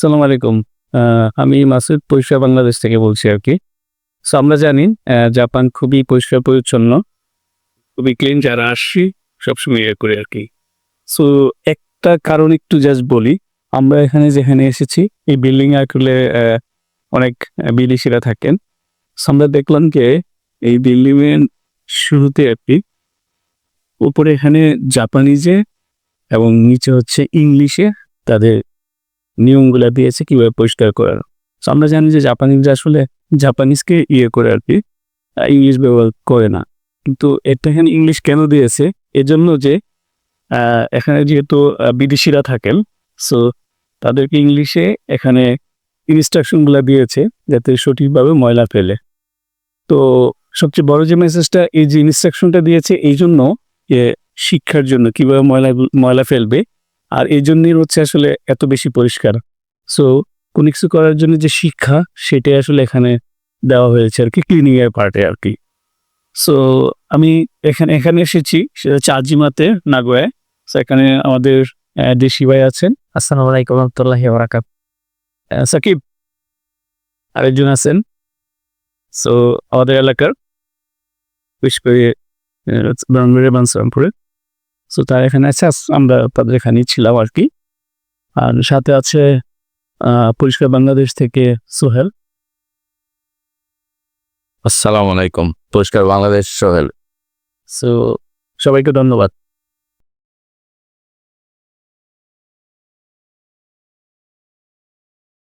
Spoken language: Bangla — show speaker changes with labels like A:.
A: সালাম আলাইকুম। আমি মাসুদ পরিষ্কার বাংলাদেশ থেকে বলছি আর কি। সো আমরা জানি জাপান খুবই পরিষ্কার পরিচ্ছন্ন, খুবই ক্লিন যারা আসছি সবসময় ইয়ে করে আর কি। সো একটা কারণ একটু জাস্ট বলি, আমরা এখানে যেখানে এসেছি, এই বিল্ডিং আসলে অনেক বিদেশিরা থাকেন। So, আমরা দেখলাম যে, এই বিল্ডিং এর শুরুতে আর কি, উপরে এখানে জাপানিজে এবং নিচে হচ্ছে ইংলিশে তাদের নিয়মগুলা দিয়েছে কীভাবে পরিষ্কার করার আমরা জানি যে জাপানিজরা আসলে জাপানিজকে ইয়ে করে আর কি ইংলিশ ব্যবহার করে না। কিন্তু এটা এখানে ইংলিশ কেন দিয়েছে? এজন্য যে এখানে যেহেতু বিদেশিরা থাকেন সো তাদেরকে ইংলিশে এখানে ইনস্ট্রাকশনগুলো দিয়েছে যাতে সঠিকভাবে ময়লা ফেলে। তো সবচেয়ে বড় যে মেসেজটা এই যে ইনস্ট্রাকশনটা দিয়েছে এই জন্য শিক্ষার জন্য কীভাবে ময়লা ময়লা ফেলবে আর এই জন্যই হচ্ছে আসলে এত বেশি পরিষ্কার। সো কোনো কিছু করার জন্য যে শিক্ষা, সেটাই আসলে এখানে দেওয়া হয়েছে আর কি ক্লিনিং এর পার্টে আর কি সো আমি এখানে এখানে এসেছি, সেটা হচ্ছে আজিমাতে নাগোয়ায়। সো এখানে আমাদের দেশি ভাই আছেন।
B: আসসালামু আলাইকুম রহমতুল্লাহি বারাকাত
A: সাকিব, আরেকজন আছেন। সো আমাদের এলাকার, বিশেষ করে ব্রাহ্মণবাড়িয়া, বানসারামপুরে। সো তার এখানে আছে আমরা তাদের এখানেই ছিলাম আর কি আর সাথে আছে আহ, পরিষ্কার বাংলাদেশ থেকে সোহেল।
C: আসসালামু আলাইকুম পরিষ্কার বাংলাদেশ সোহেল।
A: সো সবাইকে ধন্যবাদ।